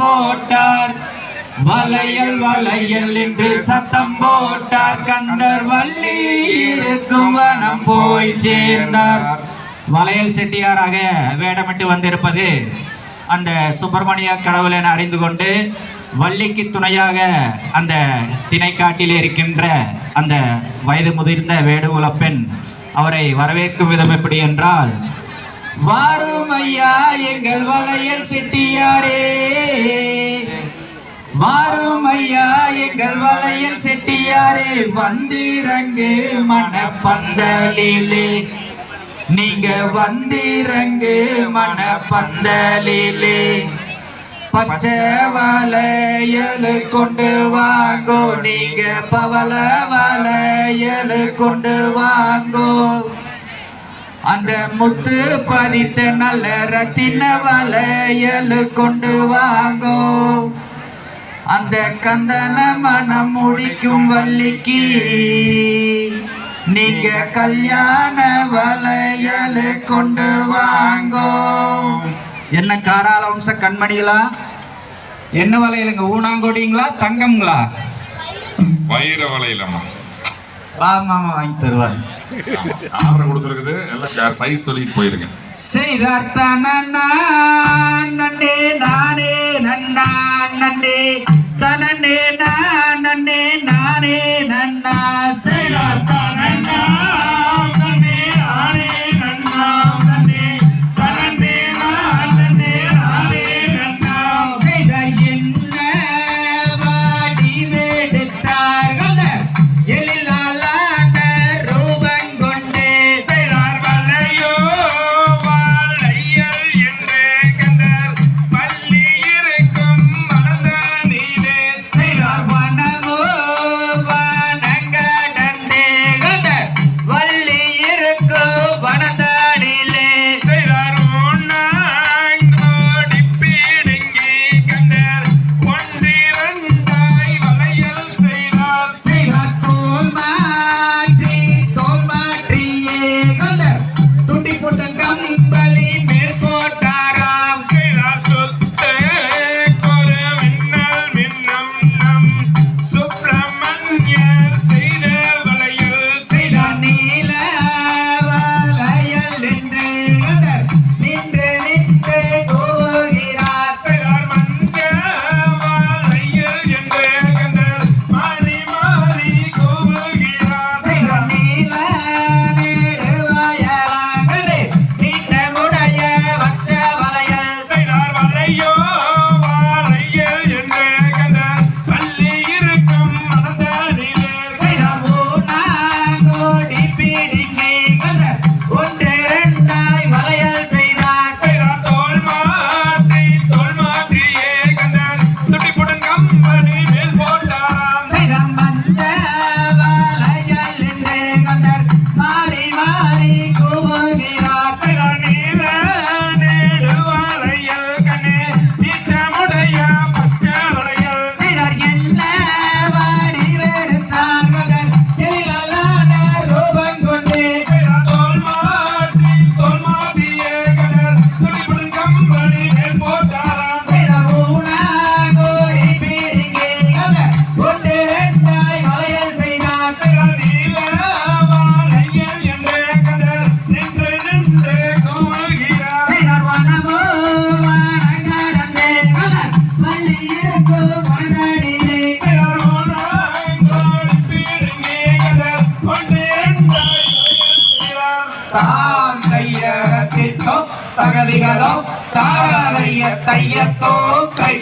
போட்டார். வலையல் வலையல் என்று சத்தம் போட்டார். கந்தர் வள்ளி இருக்கும் வனம் போய் சேர்ந்தார். வளையல் செட்டியாராக வேடமிட்டு வந்திருப்பது அந்த சுப்பிரமணிய கடவுள் என அறிந்து கொண்டு வள்ளிக்கு துணையாக அந்த திணைக்காட்டில் இருக்கின்ற அந்த வயது முதிர்ந்த வேடுகுல பெண் அவரை வரவேற்கும் விதம் எப்படி என்றால் வாரும் ஐயா எங்கள் வளையல் செட்டியாரே. வாரும் ஐயா எங்கள் வளையல் செட்டியாரே. வந்திறங்கு மனப்பந்தலிலே. நீங்க வந்திறங்கு மனப்பந்தலிலே. பச்சை வளையல் கொண்டு வாங்கோ. நீங்க பவள வளையல் கொண்டு வாங்கோ. அந்த முத்து பதித்த நல்ல ரத்தின வளையல் கொண்டு வாங்கோ. அந்த கந்தன மனம் முடிக்கும் வள்ளிக்கு நீங்க கல்யாண வளையல் கொண்டு வாங்கோ. என்ன காரால வம்ச கண்மணிகளா? என்ன வளையலுங்க? ஊனாங்கொடிங்களா? தங்கம்ங்களா? வைர வலையிலம்மா மாமா வாங்கி தருவார். ஆர்டர் கொடுத்துருக்குது. எல்லாம் சைஸ் சொல்லிட்டு போயிருங்க. செய்தார் தனனா தாம் கையகத்திட்டோ தகதிகளோ தாரைய தையத்தோ கை.